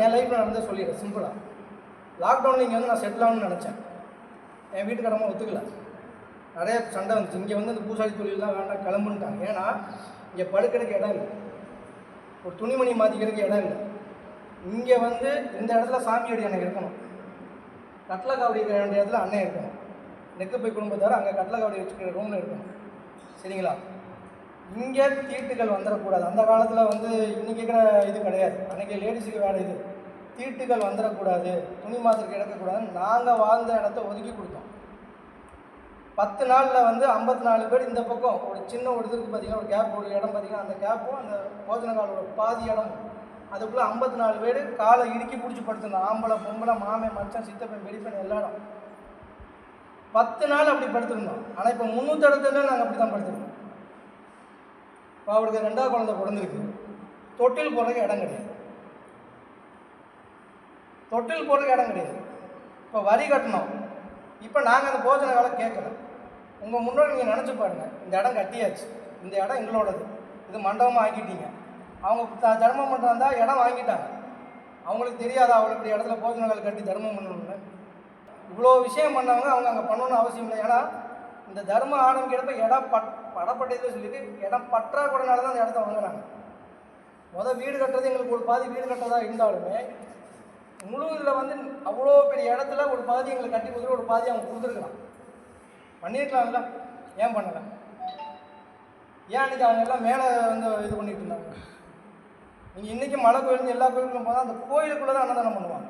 என் லைஃப்பில் நடந்தே சொல்லிடுறேன் சிம்பிளாக லாக்டவுனில் இங்கே வந்து நான் செட்டில் ஆகணும்னு நினச்சேன். என் வீட்டுக்காரமாக ஒத்துக்கல. நிறைய சண்டை வந்துச்சு. இங்கே வந்து இந்த பூசாரி தொழிலெலாம் வேண்டாம் கிளம்புன்ட்டாங்க. ஏன்னா இங்கே படுக்கிறதுக்கு இடம் இல்லை. ஒரு துணிமணி மாற்றிக்கிறதுக்கு இடம் இல்லை. இங்கே வந்து இந்த இடத்துல சாமியோடைய எனக்கு இருக்கணும். கட்லை காவடி இருக்கிற வேண்டிய இடத்துல அண்ணன் இருக்கணும். நெக்கு போய் குடும்பத்தார் அங்கே கட்லகாவடி வச்சுக்கிற ரூமில் இருக்கணும். சரிங்களா? இங்கே தீட்டுகள் வந்துடக்கூடாது. அந்த காலத்தில் வந்து இன்றைக்கி இருக்கிற இது கிடையாது. அன்றைக்கி லேடிஸுக்கு வேறு இது. தீட்டுகள் வந்துடக்கூடாது துணி மாத்திரைக்கு கிடக்கக்கூடாதுன்னு நாங்கள் வாழ்ந்த இடத்த ஒதுக்கி கொடுத்தோம். பத்து நாளில் வந்து ஐம்பத்தி நாலு பேர் இந்த பக்கம் ஒரு சின்ன ஒரு இதுக்கு பார்த்தீங்கன்னா ஒரு கேப் ஒரு இடம் பார்த்தீங்கன்னா அந்த கேப்பும் அந்த போஜன காலோட பாதி இடம். அதுக்குள்ளே ஐம்பத்தி நாலு பேர் காலை இடுக்கி பிடிச்சி படுத்துருந்தோம் ஆம்பளை பொம்பளை மாமே மச்சான் சித்தப்பன் வெடிப்பன் எல்லாரும். பத்து நாள் அப்படி படுத்திருந்தோம். ஆனால் இப்போ முந்நூற்றி இடத்துல நாங்கள் அப்படி தான் படுத்திருந்தோம் இப்போ அவருக்கு ரெண்டாவது குழந்தை பிறந்திருக்கு. தொட்டில் போடுறதுக்கு இடம் கிடையாது. தொட்டில் போடுறதுக்கு இடம் கிடையாது. இப்போ வரி கட்டணும். இப்போ நாங்கள் அந்த போஜன வேலை கேட்கல. உங்கள் முன்னோடி நீங்கள் நினச்சி பாருங்க. இந்த இடம் கட்டியாச்சு. இந்த இடம் எங்களோடது. இது மண்டபமாக ஆக்கிட்டீங்க. அவங்க த- தர்மம் பண்ணுறாந்தா இடம் வாங்கிட்டாங்க. அவங்களுக்கு தெரியாதா அவ்வளோ இப்படி இடத்துல போஜன வேலை கட்டி தர்மம் பண்ணணும்னு? இவ்வளோ விஷயம் பண்ணவங்க அவங்க அங்கே பண்ணணும்னு அவசியம் இல்லை. ஏன்னா இந்த தர்மம் ஆரம்பிக்கிறப்ப இடம் பட் படப்பட்டதுன்னு சொல்லிட்டு இடம் பற்றாக்குறைனால தான் அந்த இடத்த வாங்குறாங்க. முதல் வீடு கட்டுறது எங்களுக்கு ஒரு பாதி வீடு கட்டுறதா இருந்தாலுமே முழு இதில் வந்து அவ்வளோ பெரிய இடத்துல ஒரு பாதி எங்களுக்கு கட்டி கொடுத்துட்டு ஒரு பாதி அவங்க கொடுத்துருக்கலாம் பண்ணியிருக்கலாம்ல ஏன் பண்ணலை? ஏன் அன்றைக்கி அவங்க எல்லாம் மேலே வந்து இது பண்ணிட்டு இருந்தாங்க? நீங்கள் இன்றைக்கி மலை கோயில் எல்லா கோயிலுக்கும் போனால் அந்த கோயிலுக்குள்ளே தான் அன்னதானம் பண்ணுவாங்க.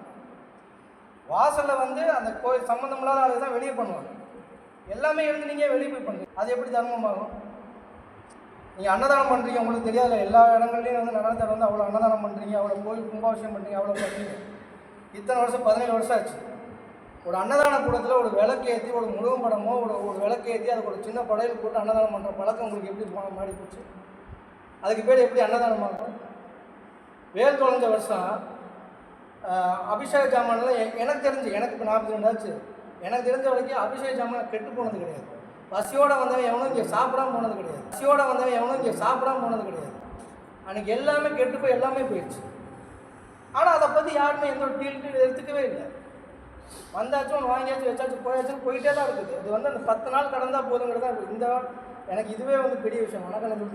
வாசலில் வந்து அந்த கோயில் சம்மந்தமில்லாத ஆளுக்கு தான் வெளியே பண்ணுவாங்க. எல்லாமே எழுந்து நீங்கள் வெளியே போய் பண்ணுறீங்க அது எப்படி தர்மமாகும் நீங்கள் அன்னதானம் பண்ணுறீங்க உங்களுக்கு தெரியாதுல எல்லா இடங்கள்லையும் வந்து நடனத்தை வந்து அவ்வளோ அன்னதானம் பண்ணுறீங்க அவ்வளோ கோயில் கும்பாபிஷேகம் பண்ணுறீங்க அவ்வளோ பண்ணுறீங்க இத்தனை வருஷம் பதினேழு வருஷம் ஆச்சு. ஒரு அன்னதான கூடத்தில் ஒரு விளக்கு ஏற்றி ஒரு முருகன் படமோ ஒரு ஒரு விளக்கு ஏற்றி அதுக்கு ஒரு சின்ன படையில் போட்டு அன்னதானம் பண்ணுற பழக்கம் உங்களுக்கு எப்படி போன மாறி போச்சு? அதுக்கு பேர் எப்படி அன்னதானம் பண்ணுறோம் வேல் தொலைஞ்ச வருஷம் அபிஷேக ஜாமான்லாம் எனக்கு தெரிஞ்சு எனக்கு இப்போ நாற்பத்தி ரெண்டாச்சு எனக்கு தெரிஞ்ச வரைக்கும் அபிஷேக ஜாமான் கெட்டு போனது கிடையாது. பசியோட வந்தவன் எவனும் இங்கே சாப்பிடாம போனது கிடையாது. பசியோட வந்தவன் எவனும் இங்கே சாப்பிடாம போனது கிடையாது. அன்னைக்கு எல்லாமே கெட்டு போய் எல்லாமே போயிடுச்சு பற்றி யாருமே எந்த ஒரு டீல் எடுத்துக்கவே இல்லை. வந்தாச்சும் ஒன்று வாங்கியாச்சும் வச்சாச்சும் போயாச்சும் போயிட்டே தான் இருக்குது. இது வந்து அந்த பத்து நாள் கடந்தால் போதுங்கிறது தான். இந்த எனக்கு இதுவே வந்து பெரிய விஷயம். மனக்கலந்து